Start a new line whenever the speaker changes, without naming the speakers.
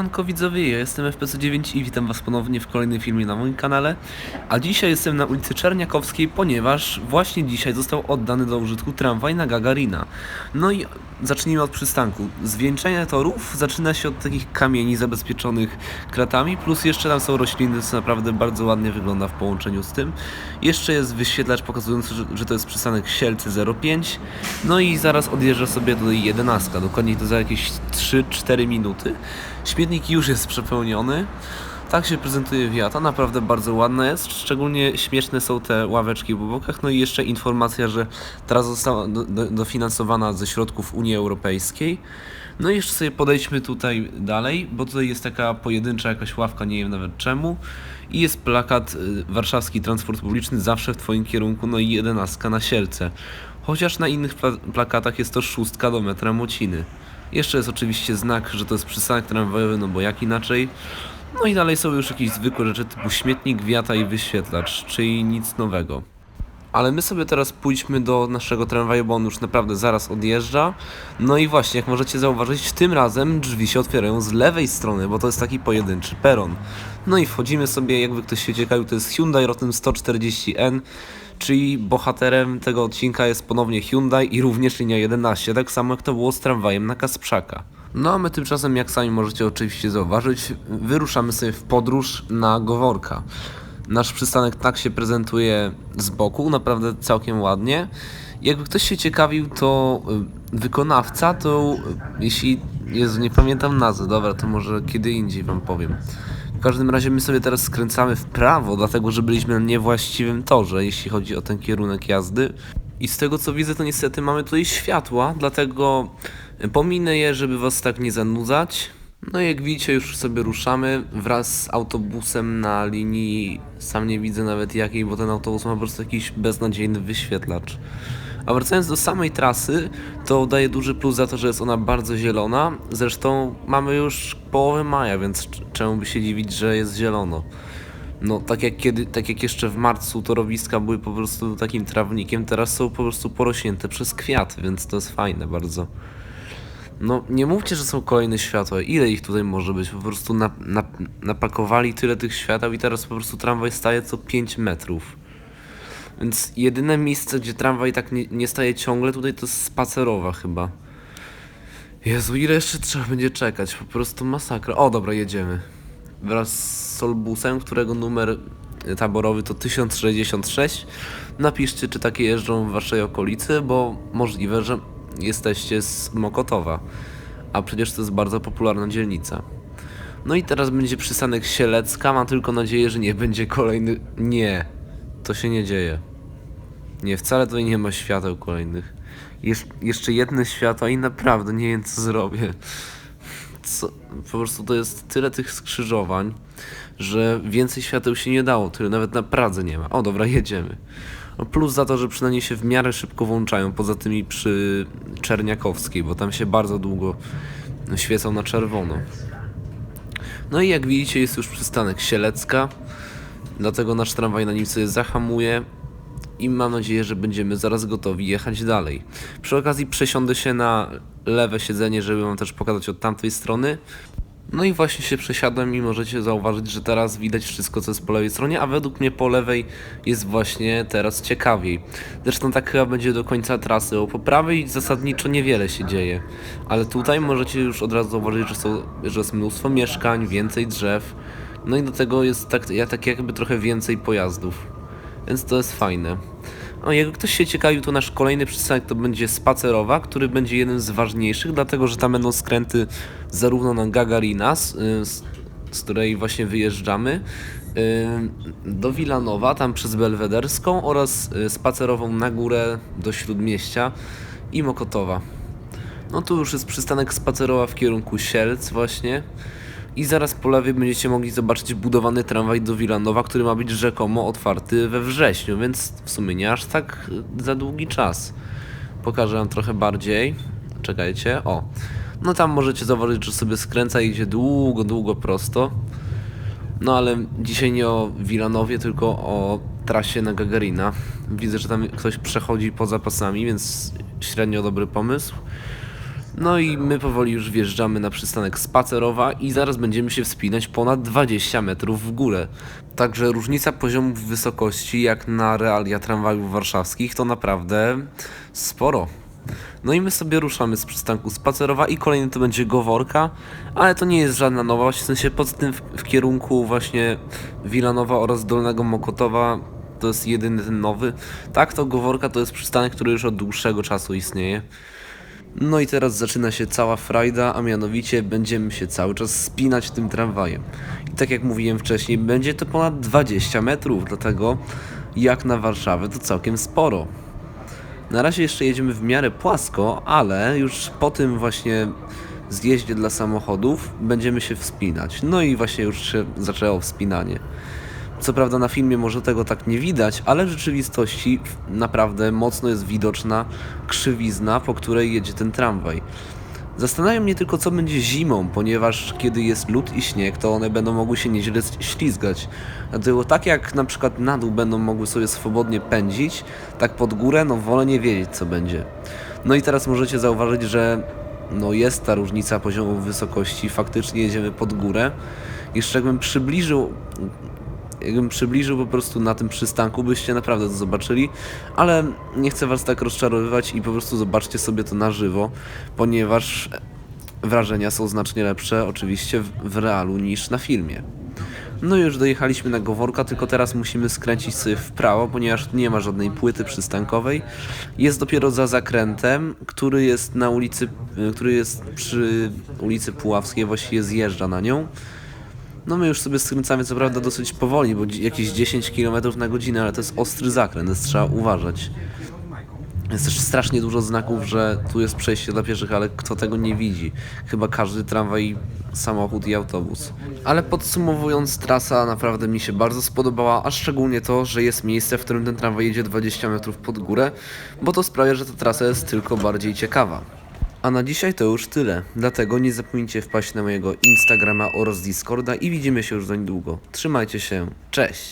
Siemanko widzowie, ja jestem FPC9 i witam was ponownie w kolejnym filmie na moim kanale. A dzisiaj jestem na ulicy Czerniakowskiej, ponieważ właśnie dzisiaj został oddany do użytku tramwaj na Gagarina. No i zacznijmy od przystanku. Zwieńczenie torów zaczyna się od takich kamieni zabezpieczonych kratami, plus jeszcze tam są rośliny, co naprawdę bardzo ładnie wygląda w połączeniu z tym. Jeszcze jest wyświetlacz pokazujący, że, to jest przystanek Sielcy 05. No i zaraz odjeżdża sobie tutaj 11, dokładnie to za jakieś 3-4 minuty. Śmietnik już jest przepełniony. Tak się prezentuje Wiata, naprawdę bardzo ładna jest. Szczególnie śmieszne są te ławeczki po bokach. No i jeszcze informacja, że teraz została do, do, dofinansowana ze środków Unii Europejskiej. No i jeszcze sobie podejdźmy tutaj dalej, bo tutaj jest taka pojedyncza jakaś ławka, nie wiem nawet czemu. I jest plakat y, Warszawski Transport Publiczny zawsze w Twoim kierunku, no i jedenastka na Sielce. Chociaż na innych pla plakatach jest to szóstka do metra Mociny. Jeszcze jest oczywiście znak, że to jest przystanek tramwajowy, no bo jak inaczej. No i dalej są już jakieś zwykłe rzeczy typu śmietnik, wiata i wyświetlacz, czyli nic nowego. Ale my sobie teraz pójdźmy do naszego tramwaju, bo on już naprawdę zaraz odjeżdża. No i właśnie, jak możecie zauważyć, tym razem drzwi się otwierają z lewej strony, bo to jest taki pojedynczy peron. No i wchodzimy sobie, jakby ktoś się ciekawił, to jest Hyundai Rotem 140N, czyli bohaterem tego odcinka jest ponownie Hyundai i również linia 11, tak samo jak to było z tramwajem na Kasprzaka. No a my tymczasem, jak sami możecie oczywiście zauważyć, wyruszamy sobie w podróż na Goworka. Nasz przystanek tak się prezentuje z boku, naprawdę całkiem ładnie. Jakby ktoś się ciekawił, to y, wykonawca to, y, jeśli, nie pamiętam nazwy, dobra, to może kiedy indziej wam powiem. W każdym razie my sobie teraz skręcamy w prawo, dlatego że byliśmy na niewłaściwym torze, jeśli chodzi o ten kierunek jazdy. I z tego co widzę, to niestety mamy tutaj światła, dlatego pominę je, żeby was tak nie zanudzać. No i jak widzicie, już sobie ruszamy wraz z autobusem na linii, sam nie widzę nawet jakiej, bo ten autobus ma po prostu jakiś beznadziejny wyświetlacz. A wracając do samej trasy, to daje duży plus za to, że jest ona bardzo zielona. Zresztą mamy już połowę maja, więc czemu by się dziwić, że jest zielono. No, tak jak, kiedy, tak jak jeszcze w marcu torowiska były po prostu takim trawnikiem, teraz są po prostu porośnięte przez kwiaty, więc to jest fajne bardzo. No, nie mówcie, że są kolejne światła. Ile ich tutaj może być? Po prostu na, na, napakowali tyle tych świateł i teraz po prostu tramwaj staje co 5 metrów. Więc jedyne miejsce, gdzie tramwaj tak nie, nie staje ciągle tutaj to jest spacerowa chyba. Jezu, ile jeszcze trzeba będzie czekać? Po prostu masakra. O, dobra, jedziemy. Wraz z Solbusem, którego numer taborowy to 1066. Napiszcie, czy takie jeżdżą w waszej okolicy, bo możliwe, że jesteście z Mokotowa. A przecież to jest bardzo popularna dzielnica. No i teraz będzie przystanek Sielecka. Mam tylko nadzieję, że nie będzie kolejny. Nie, to się nie dzieje. Nie, wcale tutaj nie ma świateł kolejnych. Jesz jeszcze jedne światła i naprawdę nie wiem co zrobię. Co? Po prostu to jest tyle tych skrzyżowań, że więcej świateł się nie dało. Tyle nawet na Pradze nie ma. O dobra, jedziemy. No plus za to, że przynajmniej się w miarę szybko włączają, poza tymi przy Czerniakowskiej, bo tam się bardzo długo świecą na czerwono. No i jak widzicie jest już przystanek Sielecka, dlatego nasz tramwaj na nim sobie zahamuje i mam nadzieję, że będziemy zaraz gotowi jechać dalej. Przy okazji przesiądę się na lewe siedzenie, żeby wam też pokazać od tamtej strony. No i właśnie się przesiadłem i możecie zauważyć, że teraz widać wszystko, co jest po lewej stronie, a według mnie po lewej jest właśnie teraz ciekawiej. Zresztą tak chyba będzie do końca trasy, bo po prawej zasadniczo niewiele się dzieje. Ale tutaj możecie już od razu zauważyć, że, są, że jest mnóstwo mieszkań, więcej drzew. No i do tego jest tak, ja, tak jakby trochę więcej pojazdów. Więc to jest fajne. O, jakby ktoś się ciekawił, to nasz kolejny przystanek to będzie Spacerowa, który będzie jeden z ważniejszych, dlatego że tam będą skręty zarówno na Gagarina, z, z, z której właśnie wyjeżdżamy, y, do Wilanowa, tam przez Belwederską oraz y, spacerową na górę do Śródmieścia i Mokotowa. No tu już jest przystanek spacerowa w kierunku Sielc właśnie. I zaraz po lewej będziecie mogli zobaczyć budowany tramwaj do Wilanowa, który ma być rzekomo otwarty we wrześniu, więc w sumie nie aż tak y, za długi czas. Pokażę wam trochę bardziej. Czekajcie, o. No tam możecie zauważyć, że sobie skręca i idzie długo, długo prosto. No ale dzisiaj nie o Wilanowie, tylko o trasie na Gagarina. Widzę, że tam ktoś przechodzi poza pasami, więc średnio dobry pomysł. No i my powoli już wjeżdżamy na przystanek Spacerowa i zaraz będziemy się wspinać ponad 20 metrów w górę. Także różnica poziomów wysokości jak na realia tramwajów warszawskich to naprawdę sporo. No i my sobie ruszamy z przystanku Spacerowa i kolejny to będzie Goworka, ale to nie jest żadna nowość, w sensie poza tym w, w kierunku właśnie Wilanowa oraz Dolnego Mokotowa to jest jedyny ten nowy. Tak, to Goworka to jest przystanek, który już od dłuższego czasu istnieje. No i teraz zaczyna się cała frajda, a mianowicie będziemy się cały czas spinać tym tramwajem. I tak jak mówiłem wcześniej, będzie to ponad 20 metrów, dlatego jak na Warszawę to całkiem sporo. Na razie jeszcze jedziemy w miarę płasko, ale już po tym właśnie zjeździe dla samochodów będziemy się wspinać. No i właśnie już się zaczęło wspinanie. Co prawda na filmie może tego tak nie widać, ale w rzeczywistości naprawdę mocno jest widoczna krzywizna, po której jedzie ten tramwaj. Zastanawia mnie tylko, co będzie zimą, ponieważ kiedy jest lód i śnieg, to one będą mogły się nieźle ślizgać. Dlatego tak jak na przykład na dół będą mogły sobie swobodnie pędzić, tak pod górę, no wolę nie wiedzieć, co będzie. No i teraz możecie zauważyć, że no jest ta różnica poziomu wysokości, faktycznie jedziemy pod górę. Jeszcze jakbym przybliżył jakbym przybliżył po prostu na tym przystanku, byście naprawdę to zobaczyli, ale nie chcę was tak rozczarowywać i po prostu zobaczcie sobie to na żywo, ponieważ wrażenia są znacznie lepsze oczywiście w, w realu niż na filmie. No już dojechaliśmy na Goworka, tylko teraz musimy skręcić sobie w prawo, ponieważ nie ma żadnej płyty przystankowej. Jest dopiero za zakrętem, który jest na ulicy, który jest przy ulicy Puławskiej, właściwie zjeżdża na nią. No my już sobie skręcamy co prawda dosyć powoli, bo jakieś 10 km na godzinę, ale to jest ostry zakręt, więc trzeba uważać. Jest też strasznie dużo znaków, że tu jest przejście dla pieszych, ale kto tego nie widzi? Chyba każdy tramwaj, samochód i autobus. Ale podsumowując, trasa naprawdę mi się bardzo spodobała, a szczególnie to, że jest miejsce, w którym ten tramwaj jedzie 20 metrów pod górę, bo to sprawia, że ta trasa jest tylko bardziej ciekawa. A na dzisiaj to już tyle, dlatego nie zapomnijcie wpaść na mojego Instagrama oraz Discorda i widzimy się już za niedługo. Trzymajcie się, cześć!